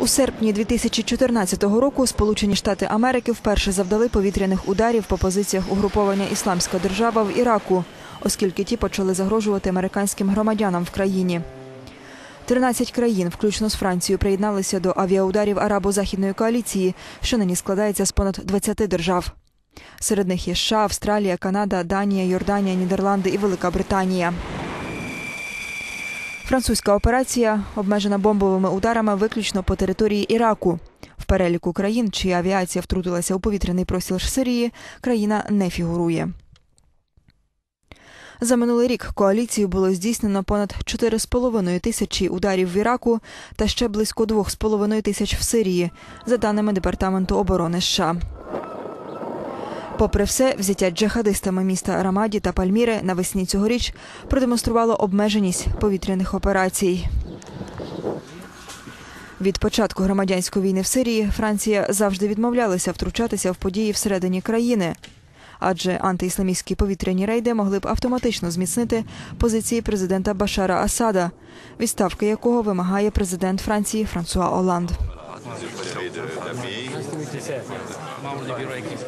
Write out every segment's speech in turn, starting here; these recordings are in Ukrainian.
У серпні 2014 року Сполучені Штати Америки вперше завдали повітряних ударів по позиціях угруповання Ісламська держава в Іраку, оскільки ті почали загрожувати американським громадянам в країні. 13 країн, включно з Францією, приєдналися до авіаударів арабо-західної коаліції, що нині складається з понад 20 держав. Серед них є США, Австралія, Канада, Данія, Йорданія, Нідерланди і Велика Британія. Французька операція обмежена бомбовими ударами виключно по території Іраку. В переліку країн, чия авіація втрутилася у повітряний простір Сирії, країна не фігурує. За минулий рік коаліцією було здійснено понад 4,5 тисячі ударів в Іраку та ще близько 2,5 тисяч в Сирії, за даними Департаменту оборони США. Попри все, взяття джихадистами міста Рамаді та Пальміри навесні цьогоріч продемонструвало обмеженість повітряних операцій. Від початку громадянської війни в Сирії Франція завжди відмовлялася втручатися в події всередині країни, адже антиісламістські повітряні рейди могли б автоматично зміцнити позиції президента Башара Асада, відставки якого вимагає президент Франції Франсуа Оланд.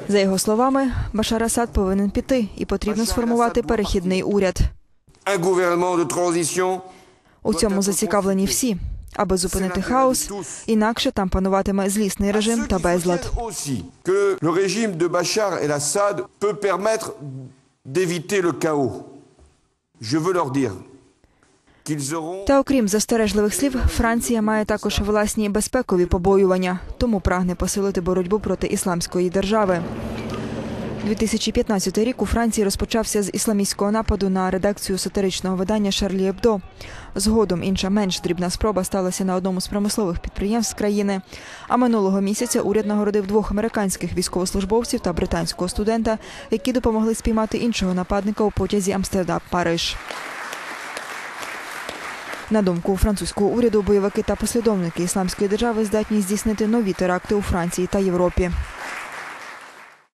За його словами, Башар Асад повинен піти і потрібно сформувати перехідний уряд. У цьому зацікавлені всі, аби зупинити хаос, інакше там пануватиме злісний режим та безлад. Je veux leur dire Та окрім застережливих слів, Франція має також власні безпекові побоювання, тому прагне посилити боротьбу проти ісламської держави. 2015 рік у Франції розпочався з ісламістського нападу на редакцію сатиричного видання Шарлі Ебдо. Згодом інша менш дрібна спроба сталася на одному з промислових підприємств країни. А минулого місяця уряд нагородив двох американських військовослужбовців та британського студента, які допомогли спіймати іншого нападника у потязі Амстердам-Париж. На думку французького уряду, бойовики та послідовники ісламської держави здатні здійснити нові теракти у Франції та Європі.